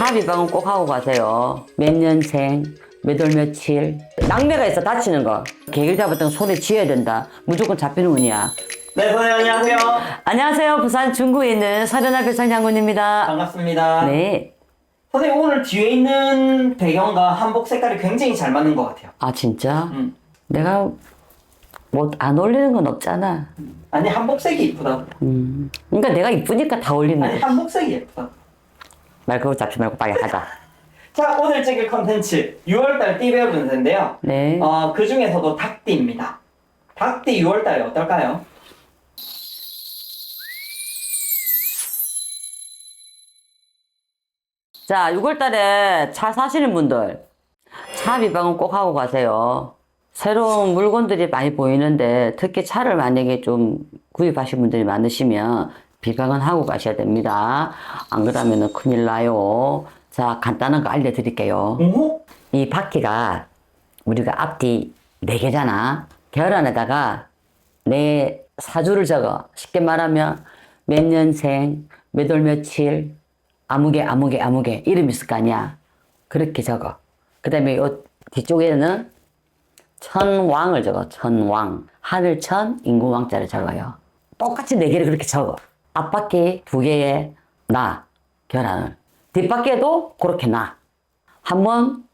차 비방은 꼭 하고 가세요. 몇 년생, 몇 월 며칠. 낙매가 있어 다치는 거. 개길 잡았던 손에 쥐어야 된다. 무조건 잡히는 운이야. 네, 선생님 안녕하세요. 안녕하세요. 부산 중구에 있는 서련아 별상 장군입니다. 반갑습니다. 네. 선생님 오늘 뒤에 있는 배경과 한복 색깔이 굉장히 잘 맞는 것 같아요. 아 진짜? 음. 내가 뭐 안 어울리는 건 없잖아. 아니 한복색이 이쁘다. 음. 그러니까 내가 이쁘니까 다 어울리는 아니 거지. 한복색이 예쁘다. 말 그거 잡지 말고 빨리 하자. 자 오늘 찍을 컨텐츠 6월달 띠 배우 분세인데요. 네. 어, 그 중에서도 닭띠입니다. 닭띠 6월달에 어떨까요? 자, 6월 달에 차 사시는 분들, 차 비방은 꼭 하고 가세요. 새로운 물건들이 많이 보이는데, 특히 차를 만약에 좀 구입하신 분들이 많으시면, 비방은 하고 가셔야 됩니다. 안 그러면 큰일 나요. 자, 간단한 거 알려드릴게요. 오? 이 바퀴가 우리가 앞뒤 네 개잖아. 결 안에다가 내 사주를 적어. 쉽게 말하면 몇 년생, 몇 월 며칠, 아무개, 아무개, 아무개 이름 있을 거 아니야. 그렇게 적어. 그 다음에 요 뒤쪽에는 천왕을 적어. 천왕. 하늘천, 인구왕자를 적어요. 똑같이 네 개를 그렇게 적어. 앞바퀴 두 개에 나, 결안을. 뒷바퀴에도 그렇게 나. 한번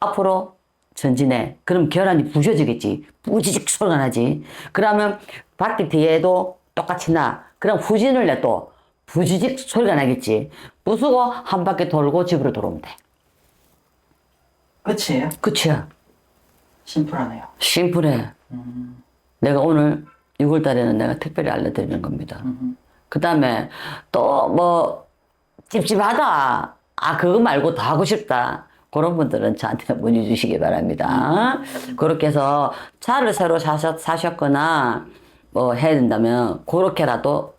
앞으로 전진해. 그럼 결안이 부셔지겠지. 부지직 소리가 나지. 그러면 바퀴 뒤에도 똑같이 나. 그럼 후진을 내도 부지직 소리가 나겠지. 부수고 한 바퀴 돌고 집으로 돌아오면 돼. 끝이에요? 끝이야. 심플하네요. 심플해. 내가 오늘 6월 달에는 내가 특별히 알려드리는 겁니다. 음. 그 다음에 또 뭐 찝찝하다. 아, 그거 말고 더 하고 싶다. 그런 분들은 저한테 문의 주시기 바랍니다. 그렇게 해서 차를 새로 사셨, 사셨거나 뭐 해야 된다면 그렇게라도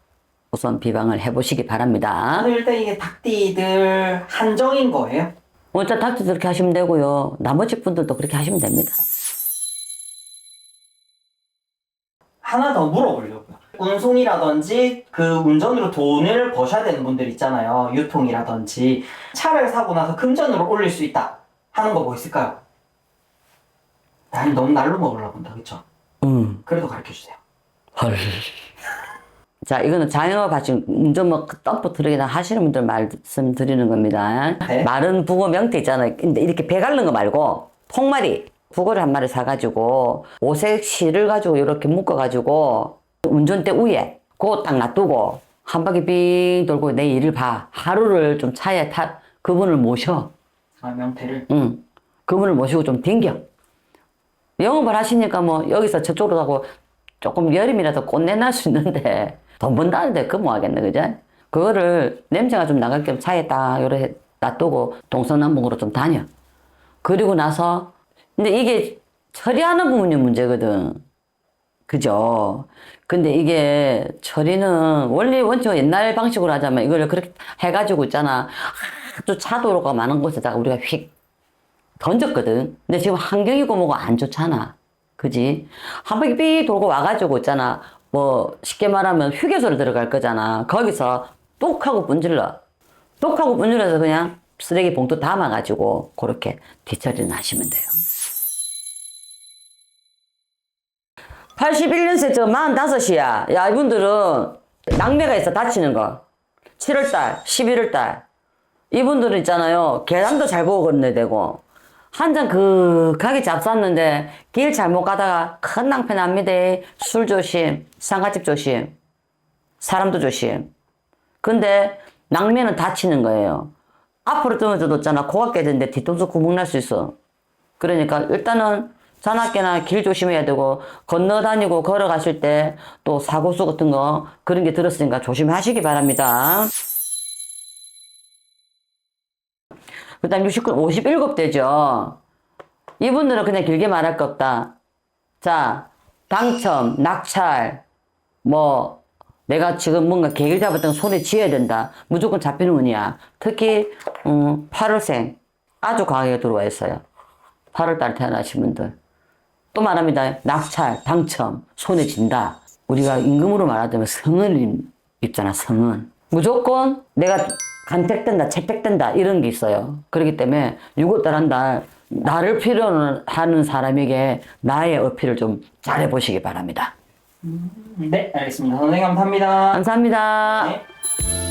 우선 비방을 해보시기 바랍니다. 일단 이게 닭띠들 한정인 거예요? 원자 닥터 그렇게 하시면 되고요. 나머지 분들도 그렇게 하시면 됩니다. 하나 더 물어보려고요. 운송이라든지 그 운전으로 돈을 버셔야 되는 분들 있잖아요. 유통이라든지 차를 사고 나서 금전으로 올릴 수 있다 하는 거 뭐 있을까요? 아니 너무 날로 먹으려 본다 그쵸? 음. 그래도 가르쳐 주세요. 헐. 자, 이거는 자영업 하시는, 운전 뭐, 덤프 트럭이나 하시는 분들 말씀 드리는 겁니다. 네. 마른 북어 명태 있잖아요. 근데 이렇게 배 갈는 거 말고, 통마리, 북어를 한 마리 사가지고, 오색 실을 가지고 이렇게 묶어가지고, 운전대 위에, 그거 딱 놔두고, 한 바퀴 빙 돌고 내 일을 봐. 하루를 좀 차에 타, 그분을 모셔. 아 명태를 응. 그분을 모시고 좀 댕겨. 영업을 하시니까 뭐 여기서 저쪽으로 가고 조금 여름이라도 꽃내 날 수 있는데 돈 번다는데 그뭐 하겠네, 그죠? 그거를 냄새가 좀 나갈 겸 차에 딱 요래 놔두고 동서남북으로 좀 다녀. 그리고 나서 근데 이게 처리하는 부분이 문제거든. 그죠? 근데 이게 처리는 원래 원칙 옛날 방식으로 하자면 이걸 그렇게 해가지고 있잖아. 아주 차도로가 많은 곳에다가 우리가 휙 던졌거든. 근데 지금 환경이고 뭐고 안 좋잖아. 그지? 한 바퀴 삐 돌고 와가지고 있잖아. 뭐 쉽게 말하면 휴게소를 들어갈 거잖아. 거기서 똑하고 분질러. 똑하고 분질러서 그냥 쓰레기 봉투 담아가지고 그렇게 뒤처리는 하시면 돼요. 81년생 저 45이야. 야, 이분들은 낙매가 있어, 다치는 거. 7월달, 11월달. 이분들은 있잖아요. 계단도 잘 보고 건너야 되고. 한 잔 그, 가게 잡쌌는데, 길 잘못 가다가 큰 낭패 납니다. 술 조심, 상가집 조심, 사람도 조심. 근데, 낙매는 다치는 거예요. 앞으로 떨어져도 있잖아. 고갑 깨는데 뒤통수 구멍 날 수 있어. 그러니까 일단은 자나깨나 길 조심해야 되고 건너 다니고 걸어가실 때 또 사고수 같은 거 그런 게 들었으니까 조심하시기 바랍니다. 그 다음 69, 57대죠. 이분들은 그냥 길게 말할 거 없다. 자, 당첨, 낙찰, 뭐, 내가 지금 뭔가 계획 잡았던 손에 쥐어야 된다. 무조건 잡히는 운이야. 특히, 음, 8월생. 아주 강하게 들어와 있어요. 8월달 태어나신 분들. 또 말합니다. 낙찰, 당첨, 손에 쥔다. 우리가 임금으로 말하자면 성은 입잖아, 성은. 무조건 내가 간택된다, 채택된다 이런 게 있어요. 그렇기 때문에 6월 달 한 달 나를 필요로 하는 사람에게 나의 어필을 좀 잘해 보시기 바랍니다. 네, 알겠습니다. 선생님 감사합니다. 감사합니다. 네.